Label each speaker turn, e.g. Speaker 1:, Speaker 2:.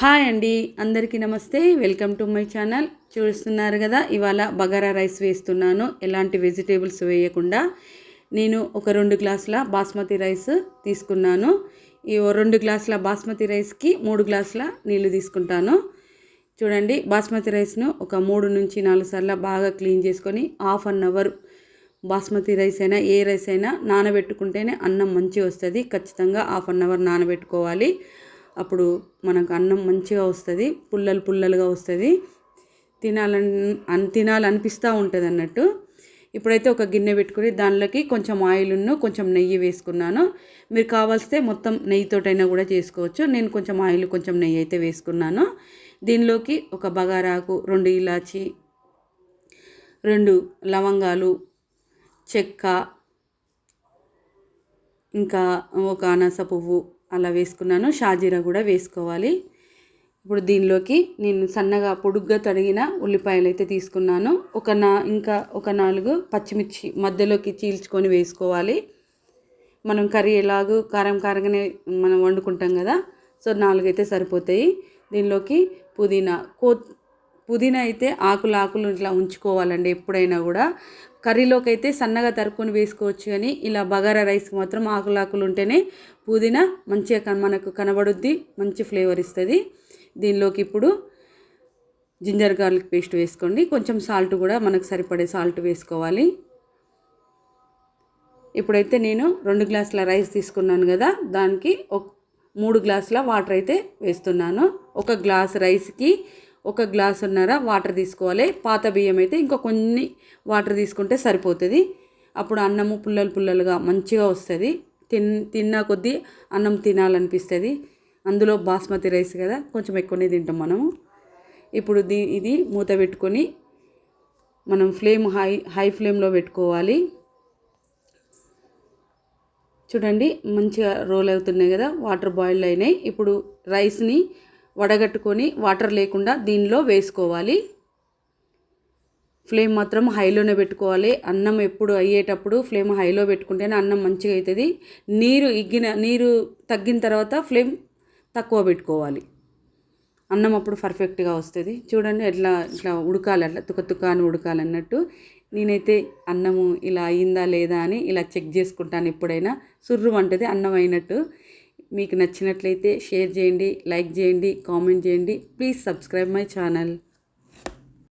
Speaker 1: Hi అండి అందరికీ నమస్తే. Welcome to my channel. చూస్తున్నారు కదా ఇవాళ బగారా రైస్ వేస్తున్నాను. ఎలాంటి వెజిటేబుల్స్ వేయకుండా నేను ఒక రెండు గ్లాసుల బాస్మతి రైస్ తీసుకున్నాను. ఈ ఓ రెండు గ్లాసుల బాస్మతి రైస్కి మూడు గ్లాసుల నీళ్ళు తీసుకుంటాను. చూడండి బాస్మతి రైస్ను ఒక మూడు నుంచి నాలుగు సార్లు బాగా క్లీన్ చేసుకొని half an hour basmati rice అయినా ఏ రైస్ అయినా నానబెట్టుకుంటేనే అన్నం మంచిగా వస్తుంది. ఖచ్చితంగా హాఫ్ అన్ అవర్ నానబెట్టుకోవాలి. అప్పుడు మనకు అన్నం మంచిగా వస్తుంది పుల్లలు పుల్లలుగా వస్తుంది. తినాలని అన్ తినాలనిపిస్తూ ఉంటుంది అన్నట్టు. ఇప్పుడైతే ఒక గిన్నె పెట్టుకుని దానిలోకి కొంచెం ఆయిల్ను కొంచెం నెయ్యి వేసుకున్నాను. మీరు కావాల్స్తే మొత్తం నెయ్యితోటైనా కూడా చేసుకోవచ్చు. నేను కొంచెం ఆయిల్ కొంచెం నెయ్యి అయితే వేసుకున్నాను. దీనిలోకి ఒక బగారాకు రెండు ఇలాచి రెండు లవంగాలు చెక్క ఇంకా ఒక అనాస పువ్వు అలా వేసుకున్నాను. షాజీరా కూడా వేసుకోవాలి. ఇప్పుడు దీనిలోకి నేను సన్నగా పొడుగ్గా తరిగిన ఉల్లిపాయలు అయితే తీసుకున్నాను. ఒక నా ఇంకా ఒక నాలుగు పచ్చిమిర్చి మధ్యలోకి చీల్చుకొని వేసుకోవాలి. మనం కర్రీ ఎలాగూ కారం కారంగానే మనం వండుకుంటాం కదా సో నాలుగైతే సరిపోతాయి. దీనిలోకి పుదీనా కో పుదీనా అయితే ఆకులు ఆకులు ఇట్లా ఉంచుకోవాలండి ఎప్పుడైనా కూడా. కర్రీలోకి అయితే సన్నగా తరుక్కొని వేసుకోవచ్చు కానీ ఇలా బగారా రైస్కి మాత్రం ఆకులు ఆకులు ఉంటేనే పుదీనా మంచిగా కన- మనకు కనబడుద్ది మంచి ఫ్లేవర్ ఇస్తుంది. దీనిలోకి ఇప్పుడు జింజర్ గార్లిక్ పేస్ట్ వేసుకోండి. కొంచెం సాల్ట్ కూడా మనకు సరిపడే సాల్ట్ వేసుకోవాలి. ఇప్పుడైతే నేను రెండు గ్లాసుల రైస్ తీసుకున్నాను కదా దానికి ఒక మూడు గ్లాసుల వాటర్ అయితే వేస్తున్నాను. ఒక గ్లాస్ రైస్కి ఒక గ్లాసున్నర వాటర్ తీసుకోవాలి. పాత బియ్యం అయితే ఇంకా కొన్ని వాటర్ తీసుకుంటే సరిపోతుంది. అప్పుడు అన్నము పుల్లలు పుల్లలుగా మంచిగా వస్తుంది. తిన్ తిన్నా కొద్దీ అన్నం తినాలనిపిస్తుంది. అందులో బాస్మతి రైస్ కదా కొంచెం ఎక్కువనే తింటాం మనము. ఇప్పుడు దీ ఇది మూత పెట్టుకొని మనం ఫ్లేమ్ హై హై ఫ్లేమ్లో పెట్టుకోవాలి. చూడండి మంచిగా రోల్ అవుతున్నాయి కదా వాటర్ బాయిల్ అయినాయి. ఇప్పుడు రైస్ని వడగట్టుకొని వాటర్ లేకుండా దీనిలో వేసుకోవాలి. ఫ్లేమ్ మాత్రం హైలోనే పెట్టుకోవాలి. అన్నం ఎప్పుడు అయ్యేటప్పుడు ఫ్లేమ్ హైలో పెట్టుకుంటేనే అన్నం మంచిగా అవుతుంది నీరు ఇగ్గిన నీరు తగ్గిన తర్వాత ఫ్లేమ్ తక్కువ పెట్టుకోవాలి. అన్నం అప్పుడు పర్ఫెక్ట్గా వస్తుంది. చూడండి ఎట్లా ఇట్లా ఉడకాలి అట్లా తుక తుక అని ఉడకాలి అన్నట్టు. నేనైతే అన్నము ఇలా అయిందా లేదా అని ఇలా చెక్ చేసుకుంటాను ఎప్పుడైనా. సుర్రు అంటది అన్నం అయినట్టు. మీకు నచ్చినట్లయితే షేర్ చేయండి లైక్ చేయండి కామెంట్ చేయండి. Please subscribe my channel.